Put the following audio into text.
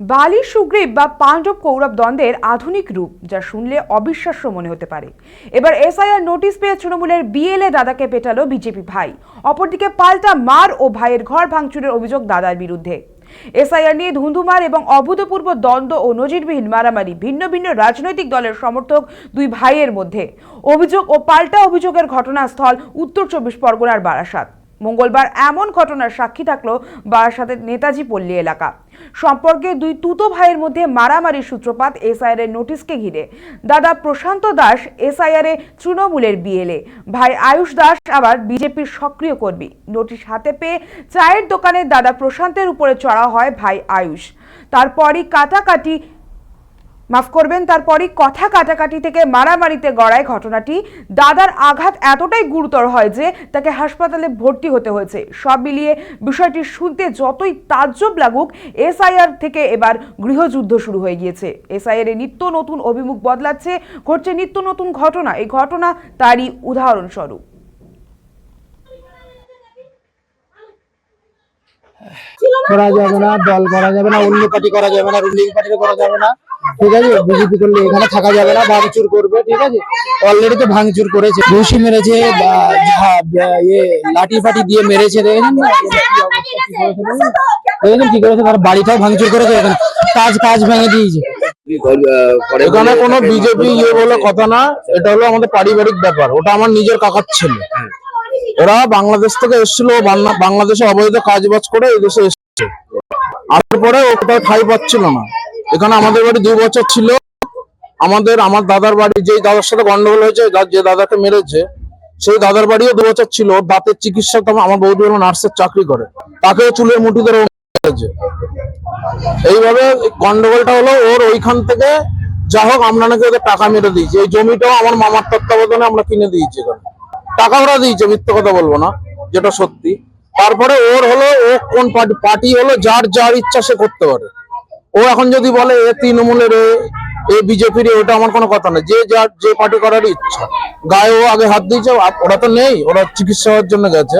বালি, সুগ্রীব বা পাণ্ডব কৌরব দ্বন্দ্বের আধুনিক রূপ, যা শুনলে অবিশ্বাস্য মনে হতে পারে। এবার এসআইআর নোটিশ পেয়ে তৃণমূলের বিএলএ দাদাকে পেটালো বিজেপি ভাই। অপরদিকে পাল্টা মার ও ভাইয়ের ঘর ভাঙচুরের অভিযোগ দাদার বিরুদ্ধে। এসআইআর নিয়ে ধুন্ধুমার এবং অভূতপূর্ব দ্বন্দ্ব ও নজিরবিহীন মারামারি ভিন্ন ভিন্ন রাজনৈতিক দলের সমর্থক দুই ভাইয়ের মধ্যে। অভিযোগ ও পাল্টা অভিযোগের ঘটনাস্থল উত্তর চব্বিশ পরগনার বারাসাত। মঙ্গলবার এমন ঘটনার সাক্ষী থাকল বারাসাতের নেতাজি পল্লী এলাকা। সম্পর্কে দুই তুতো ভাইয়ের মধ্যে মারামারির সূত্রপাত এসআইআর এর নোটিশকে ঘিরে। দাদা প্রশান্ত দাস এসআইআর এ তৃণমূলের বিএলএ। ভাই আয়ুষ দাস আবার বিজেপির সক্রিয় কর্মী। নোটিশ হাতে পেয়ে চায়ের দোকানে দাদা প্রশান্তের উপরে চড়া হয় ভাই আয়ুষ। তারপরই কাটাকাটি মাফ করবেন, তারপরই কথা কাটাকাটি থেকে মারামারিতে গড়ায় ঘটনাটি। দাদার আঘাত এতটাই গুরুতর হয় যে তাকে হাসপাতালে ভর্তি হতে হয়েছে। সব মিলিয়ে বিষয়টি শুনতে যতই তাজ্জব লাগুক, এসআইআর থেকে এবার গৃহযুদ্ধ শুরু হয়ে গিয়েছে। এসআইআর এ নিত্য নতুন অভিমুখ বদলাচ্ছে, ঘটছে নিত্য নতুন ঘটনা। এই ঘটনা তারই উদাহরণস্বরূপ। করা যাবে না, দল করা যাবে না অন্য পার্টি করা যাবে না রুলিং পার্টি করা যাবে না। ঠিক আছে বিজেপি করলে এখানে থাকা যাবে না, ভাঙচুর করবে, ঠিক আছে? অলরেডি তো ভাঙচুর করেছে ঘুষি মেরেছে ইয়ে লাঠি ফাটি দিয়ে মেরেছে, দেখেছেন? দেখেছেন কি করেছে? তার বাড়িটাও ভাঙচুর করেছে এখানে। কাজ কাজ ভেঙে দিয়েছে। এখানে কোনো বিজেপি ইয়ে বলে কথা না, এটা হলো আমাদের পারিবারিক ব্যাপার। ওটা আমার নিজের কাকার ছেলে। ওরা বাংলাদেশ থেকে এসেছিল বাংলাদেশে অবৈধ কাজ বাজ করে এই দেশে এসেছে। আসার পরে ও কোথাও ঠাই পাচ্ছিল না। এখানে আমাদের বাড়ি দুই বছর ছিল। আমাদের, আমার দাদার বাড়ি যেই দাদার সাথে গন্ডগোল হয়েছে, যা- দাদাকে মেরেছে, সেই দাদার বাড়িও দু বছর ছিল। দাঁতের চিকিৎসা আমার- আমার বৌদি নার্সের চাকরি করে। তাকে চুলের মুঠি ধরে মেরেছে। এইভাবে গন্ডগোলটা হলো, ওর ওইখান থেকে যা হোক, আমরা নাকি ওদের টাকা মেরে দিয়েছি। এই জমিটাও আমার মামার তত্ত্বাবধানে আমরা কিনে দিয়েছি এখানে। টাকা ওরা দিয়েছে, মিথ্যে কথা বলব না, যেটা সত্যি। তারপরে ওর হলো, ও কোন পার্টি পার্টি হলো, যার যার ইচ্ছা সে করতে পারে। ও এখন যদি বলে এ তৃণমূলের, এ বিজেপির ওটা আমার কোনো কথা না যে যার, যে পার্টি করার ইচ্ছা। গায়ে ও আগে হাত দিয়েছে ওরা তো নেই, ওরা চিকিৎসা হওয়ার জন্য গেছে।